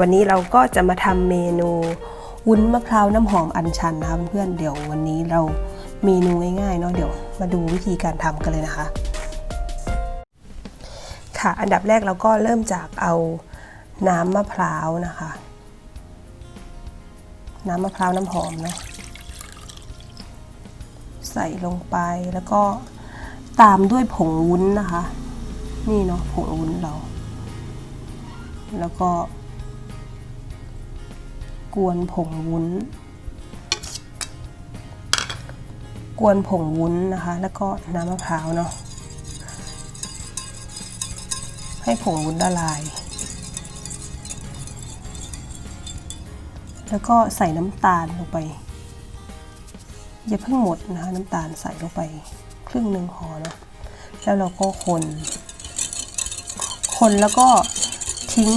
วันนี้เราก็จะมาทำเมนูวุ้นมะพร้าวน้ำหอมอัญชันนะคะเพื่อนๆเดี๋ยววันนี้เราเมนูง่ายๆเนาะเดี๋ยวมาดูวิธีการทำกันเลยนะคะ ค่ะอันดับแรกเราก็เริ่มจากเอาน้ำมะพร้าวนะคะ น้ำมะพร้าวน้ำหอมเนาะใส่ลงไปแล้วก็ตามด้วยผงวุ้นนะคะ นี่เนาะผงวุ้นเรา แล้วก็ กวนผงวุ้น กวนผงวุ้นนะคะ แล้วก็น้ำมะพร้าวเนาะให้ผงวุ้นละลาย แล้วก็ใส่น้ำตาลลงไป อย่าเพิ่งหมดนะคะน้ำตาลใส่ลงไป ครึ่งหนึ่งพอเนาะแล้วเราก็คน คนแล้วก็ ทิ้ง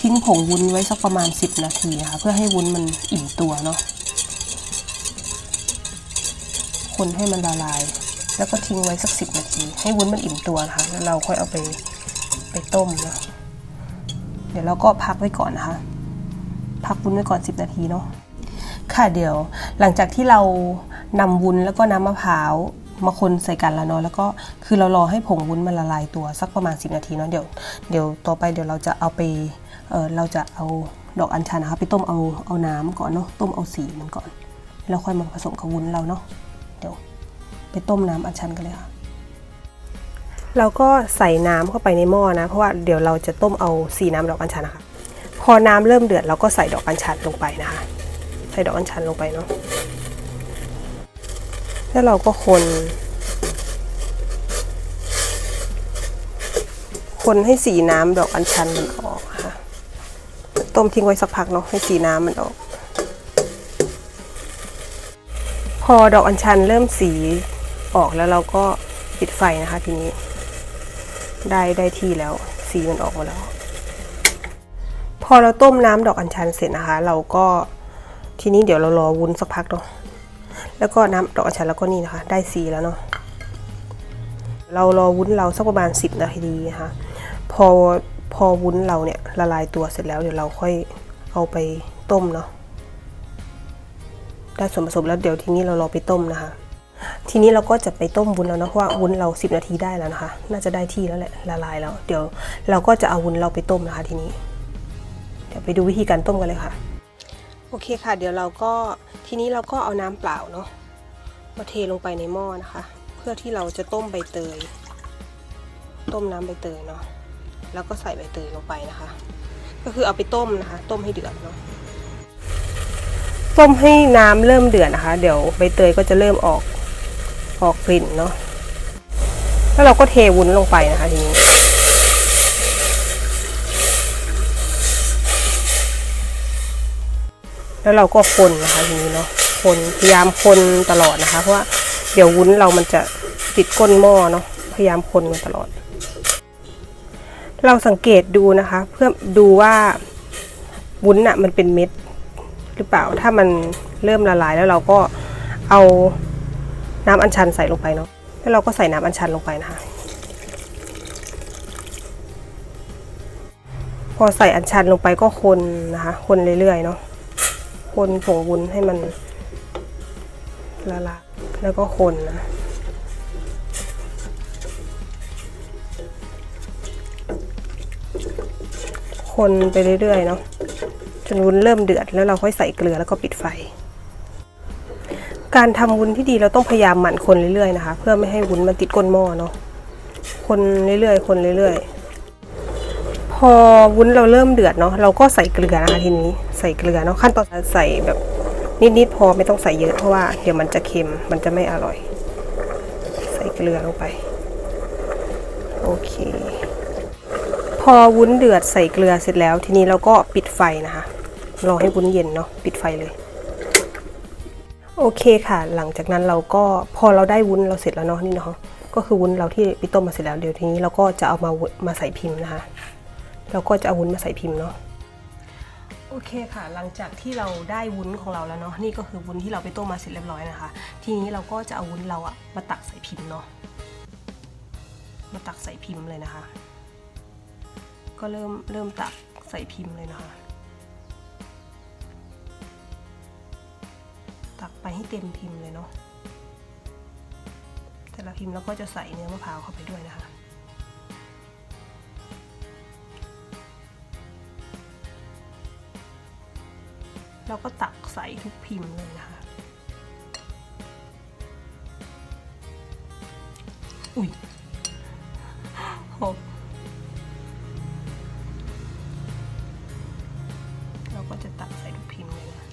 ทิ้งผงวุ้นไว้สักประมาณ 10 นาทีนะคะเพื่อให้วุ้นมันอิ่มตัวเนาะคนให้มันละลาย แล้วก็ทิ้งไว้สัก 10 นาที ให้วุ้นมันอิ่มตัวนะคะ แล้วเราค่อยเอาไปไปต้มเนาะเดี๋ยวเราก็พักไว้ก่อนนะคะ พักวุ้นไว้ก่อน 10 นาทีเนาะค่ะเดี๋ยวหลังจากที่เรานำวุ้นแล้วก็น้ำมะพร้าว มาคนใส่กันแล้วเนาะแล้วก็คือเรารอให้ผงวุ้นมันละลายตัวสักประมาณ 10 นาทีเนาะเดี๋ยวเดี๋ยวต่อไปเดี๋ยวเราจะเอาไปเออเราจะเอาดอกอัญชันนะคะไปต้มเอาเอาน้ำก่อนเนาะต้มเอาสีมันก่อน แล้วค่อยมาผสมกับวุ้นเราเนาะเดี๋ยวไปต้มน้ำอัญชันกันเลยค่ะเราก็ใส่น้ำเข้าไปในหม้อนะ เพราะว่าเดี๋ยวเราจะต้มเอาสีน้ำดอกอัญชันนะคะพอน้ำเริ่มเดือดเราก็ใส่ดอกอัญชันลงไปนะคะ ใส่ดอกอัญชันลงไปเนาะ แล้วเราก็คน คนให้สีน้ำดอกอัญชันมันออกค่ะ ต้มทิ้งไว้สักพักเนาะให้สีน้ำมันออก พอดอกอัญชันเริ่มสีออกแล้วเราก็ปิดไฟนะคะทีนี้ ได้ได้ที่แล้วสีมันออกมาแล้ว พอเราต้มน้ำดอกอัญชันเสร็จนะคะ เราก็ทีนี้เดี๋ยวเรารอวุ้นสักพักเนาะ แล้วก็น้ำดอกอัญชันแล้วก็นี่นะคะ ได้สีแล้วเนาะเรารอวุ้นเราสักประมาณ 10 นาทีนะคะพอพอวุ้นเราเนี่ยละลายตัวเสร็จแล้วเดี๋ยวเราค่อยเอาไปต้มเนาะได้ส่วนผสมแล้วเดี๋ยวทีนี้เรารอไปต้มนะคะ ทีนี้เราก็จะไปต้มวุ้นแล้วนะเพราะว่าวุ้นเรา 10 นาทีได้แล้วนะคะ น่าจะได้ที่แล้วแหละละลายแล้ว เดี๋ยวเราก็จะเอาวุ้นเราไปต้มนะคะทีนี้ เดี๋ยวไปดูวิธีการต้มกันเลยค่ะ โอเคค่ะ เดี๋ยวเราก็ทีนี้เราก็เอาน้ำเปล่าเนาะมาเทลงไปในหม้อนะคะ เพื่อที่เราจะต้มใบเตย ต้มน้ำใบเตยเนาะแล้วก็ใส่ใบเตยลงไปนะคะ ก็คือเอาไปต้มนะคะ ต้มให้เดือดเนาะต้มให้น้ำเริ่มเดือดนะคะ เดี๋ยวใบเตยก็จะเริ่มออกออกกลิ่นเนาะแล้วเราก็เทวุ้นลงไปนะคะทีนี้ แล้วเราก็คนนะคะทีนี้เนาะคนพยายามคนตลอดนะคะ เพราะว่าเดี๋ยววุ้นเรามันจะติดก้นหม้อเนาะพยายามคนมันตลอด เราสังเกตดูนะคะ เพื่อดูว่าวุ้นอะมันเป็นเม็ดหรือเปล่าถ้ามันเริ่มละลายแล้วเราก็เอาน้ำอัญชันใส่ลงไปเนาะแล้วเราก็ใส่น้ำอัญชันลงไปนะคะพอใส่อัญชันลงไปก็คนนะคะ คนเรื่อยๆเนาะ คนผงวุ้นให้มันละลายแล้วก็คนนะคนไปเรื่อยๆเนาะจนวุ้นเริ่มเดือดแล้วเราค่อยใส่เกลือแล้วก็ปิดไฟ การทำวุ้นที่ดีเราต้องพยายามหมั่นคนเรื่อยๆนะคะ เพื่อไม่ให้วุ้นมันติดก้นหม้อเนาะคนเรื่อยๆ คนเรื่อยๆ พอวุ้นเราเริ่มเดือดเนาะเราก็ใส่เกลือนะคะทีนี้ใส่เกลือเนาะขั้นตอนใส่แบบนิดๆพอไม่ต้องใส่เยอะเพราะว่าเดี๋ยวมันจะเค็มมันจะไม่อร่อย ใส่เกลือลงไปโอเค พอวุ้นเดือดใส่เกลือเสร็จแล้ว ทีนี้เราก็ปิดไฟนะคะรอให้วุ้นเย็นเนาะปิดไฟเลย โอเคค่ะ หลังจากนั้นเราก็พอเราได้วุ้นเราเสร็จแล้วเนาะนี่เนาะก็คือวุ้นเราที่ไปต้มมาเสร็จแล้วเดี๋ยวทีนี้เราก็จะเอามามาใส่พิมพ์นะคะ เราก็จะเอาวุ้นมาใส่พิมพ์เนาะโอเคค่ะ หลังจากที่เราได้วุ้นของเราแล้วเนาะนี่ก็คือวุ้นที่เราไปต้มมาเสร็จเรียบร้อยนะคะ ทีนี้เราก็จะเอาวุ้นเราอะมาตักใส่พิมพ์เนาะมาตักใส่พิมพ์เลยนะคะ ก็เริ่มเริ่มตักใส่พิมพ์เลยนะคะ ตักไปให้เต็มพิมพ์เลยเนาะแต่ละพิมพ์เราก็จะใส่เนื้อมะพร้าวเข้าไปด้วยนะคะ เราก็ตักใส่ทุกพิมพ์เลยนะคะ อุ้ยหกเราก็จะตักใส่ทุกพิมพ์เลยนะ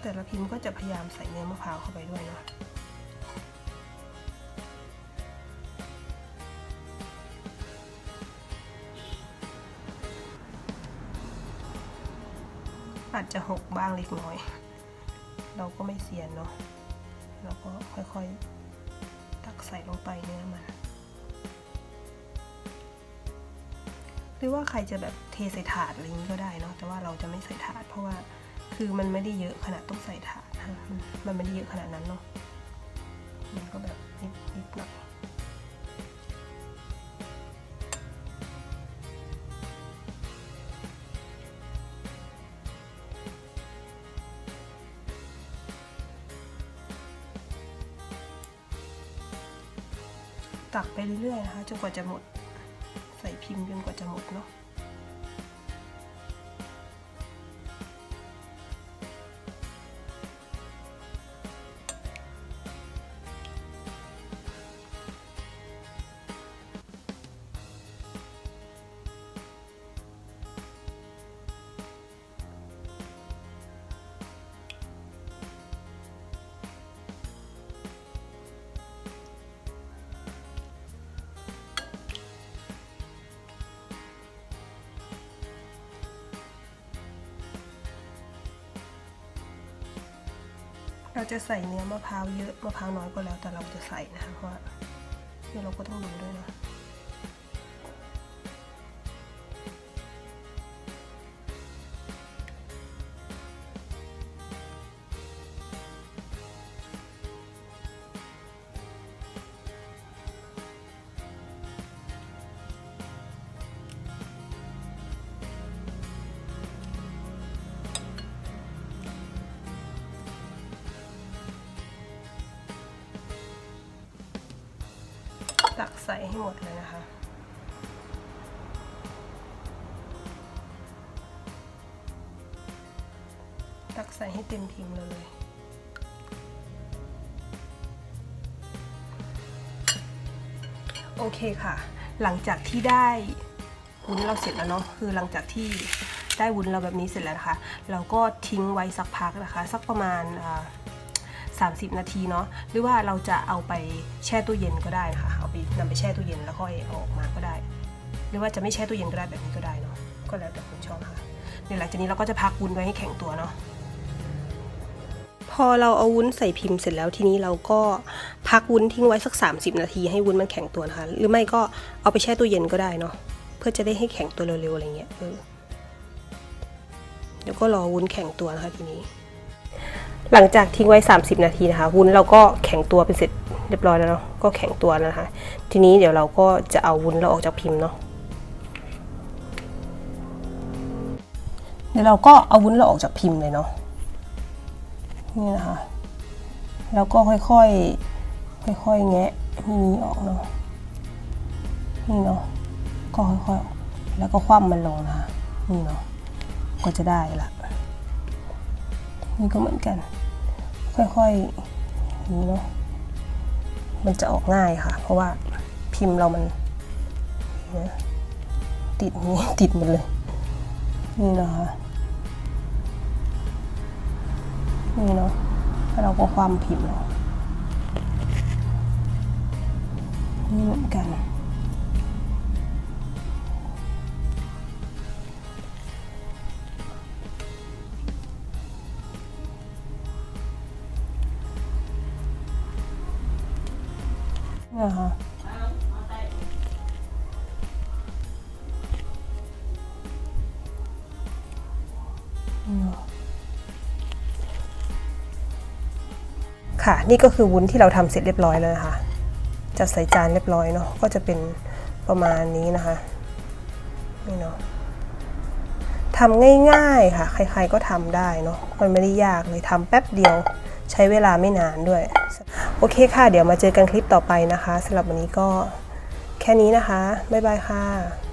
แต่ละพิมพ์ก็จะพยายามใส่เนื้อมะพร้าวเข้าไปด้วยเนาะ อาจจะหกบ้างเล็กน้อย เราก็ไม่เสียนเนาะเราก็ค่อยๆ ตักใส่ลงไปเนื้อมัน หรือว่าใครจะแบบเทใส่ถาดอะไรนี้ก็ได้เนาะแต่ว่าเราจะไม่ใส่ถาด เพราะว่าคือมันไม่ได้เยอะขนาดต้องใส่ถาดมันไม่ได้เยอะขนาดนั้นเนาะมันก็แบบนิดนิดหน่อย ตักไปเรื่อยๆนะคะจนกว่าจะหมด ใส่พิมพ์จนกว่าจะหมดเนาะ เราจะใส่เนื้อมะพร้าวเยอะมะพร้าวน้อยก็แล้วแต่เราจะใส่นะคะเพราะว่าเดี๋ยวเราก็ต้องดูด้วยนะ ตักใส่ให้หมดเลยนะคะ ตักใส่ให้เต็มพิมพ์เลยโอเคค่ะ หลังจากที่ได้วุ้นเราเสร็จแล้วเนาะ คือหลังจากที่ได้วุ้นเราแบบนี้เสร็จแล้วนะคะ เราก็ทิ้งไว้สักพักนะคะ สักประมาณ 30 นาทีเนาะหรือว่าเราจะเอาไปแช่ตู้เย็นก็ได้นะคะเอาไปนำไปแช่ตู้เย็นแล้วค่อยเอาออกมาก็ได้ หรือว่าจะไม่แช่ตู้เย็นก็ได้แบบนี้ก็ได้เนาะก็แล้วแต่คุณชอบค่ะเดี๋ยวหลังจากนี้เราก็จะพักวุ้นไว้ให้แข็งตัวเนาะพอเราเอาวุ้นใส่พิมพ์เสร็จแล้วทีนี้เราก็พักวุ้นทิ้งไว้สัก 30 นาทีให้วุ้นมันแข็งตัวนะคะหรือไม่ก็เอาไปแช่ตู้เย็นก็ได้เนาะเพื่อจะได้ให้แข็งตัวเร็วๆอะไรเงี้ยเออเดี๋ยวก็รอวุ้นแข็งตัวนะคะทีนี้ หลังจากทิ้งไว้ 30 นาทีนะคะวุ้นเราก็แข็งตัวเป็นเสร็จเรียบร้อยแล้วเนาะก็แข็งตัวแล้วนะคะ ทีนี้เดี๋ยวเราก็จะเอาวุ้นเราออกจากพิมพ์เนาะเดี๋ยวเราก็เอาวุ้นเราออกจากพิมพ์เลยเนาะนี่นะคะแล้วก็ค่อยๆค่อยๆแงะนี่ออกเนาะนี่เนาะก็ค่อยๆออกแล้วก็คว่ำมันลงนะคะนี่เนาะก็จะได้ละนี่ก็เหมือนกัน ค่อยๆนี่เนาะมันจะออกง่ายค่ะ เพราะว่าพิมพ์เรามันติดนี่ติดหมดเลย นี่นะคะนี่เนาะเราก็ความพิมพ์เนาะนี่เหมือนกัน ค่ะนี่เนาะค่ะ นี่ก็คือวุ้นที่เราทำเสร็จเรียบร้อยแล้วนะคะจัดใส่จานเรียบร้อยเนาะก็จะเป็นประมาณนี้นะคะนี่เนาะทำง่ายๆค่ะ ใครๆก็ทำได้เนาะมันไม่ได้ยากเลยทำแป๊บเดียว ใช้เวลาไม่นานด้วย โอเคค่ะ เดี๋ยวมาเจอกันคลิปต่อไปนะคะสำหรับวันนี้ก็แค่นี้นะคะ บ๊ายบายค่ะ